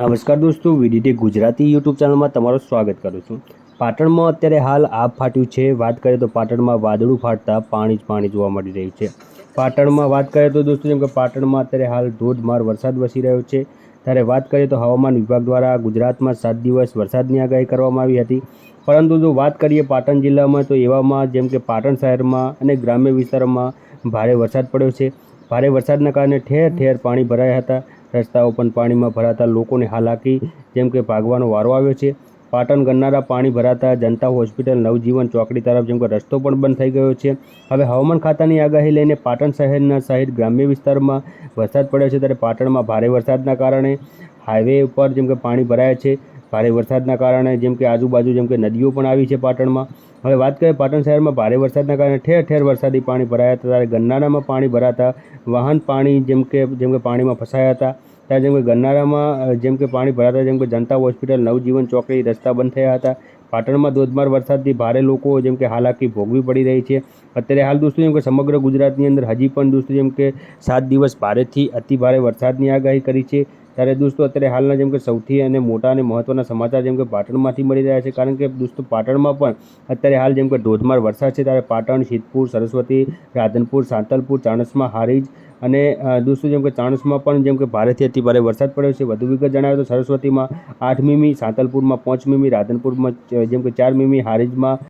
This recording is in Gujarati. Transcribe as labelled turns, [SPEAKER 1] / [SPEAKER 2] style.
[SPEAKER 1] નમસ્કાર દોસ્તો, વિડીટી ગુજરાતી યુટ્યુબ ચેનલમાં તમારું સ્વાગત કરું છું. પાટણમાં અત્યારે હાલ આભ ફાટ્યું છે. વાત કરીએ તો પાટણમાં વાદળું ફાટતા પાણી જ પાણી જોવા મળી રહ્યું છે. પાટણમાં વાત કરીએ તો દોસ્તો, જેમ કે પાટણમાં અત્યારે હાલ ધોધમાર વરસાદ વસી રહ્યો છે. ત્યારે વાત કરીએ તો હવામાન વિભાગ દ્વારા ગુજરાતમાં સાત દિવસ વરસાદની આગાહી કરવામાં આવી હતી. પરંતુ જો વાત કરીએ પાટણ જિલ્લામાં, તો એવામાં જેમ કે પાટણ શહેરમાં અને ગ્રામ્ય વિસ્તારોમાં ભારે વરસાદ પડ્યો છે. ભારે વરસાદના કારણે ઠેર ઠેર પાણી ભરાયા હતા. રસ્તાઓ પણ પાણીમાં ભરાતા લોકોને હાલાકી, જેમ કે ભાગવાનો વારો આવ્યો છે. પાટણ ગન્નારા પાણી ભરાતા જનતા હોસ્પિટલ નવજીવન ચોકડી તરફ જેમ કે રસ્તો પણ બંધ થઈ ગયો છે. હવે હવામાન ખાતાની આગાહી લઈને પાટણ શહેરના સહિત ગ્રામ્ય વિસ્તારમાં વરસાદ પડ્યો છે. ત્યારે પાટણમાં ભારે વરસાદના કારણે હાઈવે ઉપર જેમ કે પાણી ભરાયા છે. ભારે વરસાદના કારણે, જેમ કે આજુબાજુ જેમ કે નદીઓ પણ આવી છે પાટણમાં. હવે વાત કરીએ પાટણ શહેરમાં ભારે વરસાદના કારણે ઠેર ઠેર વરસાદી પાણી ભરાયા હતા. ત્યારે ગન્નારામાં પાણી ભરાતા, વાહન પાણી જેમ કે જેમ કે પાણીમાં ફસાયા હતા. ત્યારે જેમ કે ગન્નારામાં જેમ કે પાણી ભરાતા, જેમ કે જનતા હોસ્પિટલ, નવજીવન ચોકડી, રસ્તા બંધ થયા હતા. પાટણમાં ધોધમાર વરસાદથી ભારે લોકો જેમ કે હાલાકી ભોગવી પડી રહી છે. અત્યારે હાલ દોસ્તો, જેમ કે સમગ્ર ગુજરાતની અંદર હજી પણ દોસ્તો, જેમ કે સાત દિવસ ભારેથી અતિ ભારે વરસાદની આગાહી કરી છે. ત્યારે દોસ્તો અત્યારે હાલના જેમ કે સૌથી અને મોટા અને મહત્ત્વના સમાચાર જેમ કે પાટણમાંથી મળી રહ્યા છે, કારણ કે દોસ્તો પાટણમાં પણ અત્યારે હાલ જેમ કે ધોધમાર વરસાદ છે, ત્યારે પાટણ સિદ્ધપુર સરસ્વતી, રાધનપુર, સાંતલપુર, ચાણસમાં હારીજ અને દોસ્તો જેમ કે ચાણસમાં પણ જેમ કે ભારેથી અતિ ભારે વરસાદ પડ્યો છે. વધુ વિગત જણાવે તો સરસ્વતીમાં આઠ મીમી, સાંતલપુરમાં પાંચ મીમી, રાધનપુરમાં જેમ કે ચાર મીમી, હારીજમાં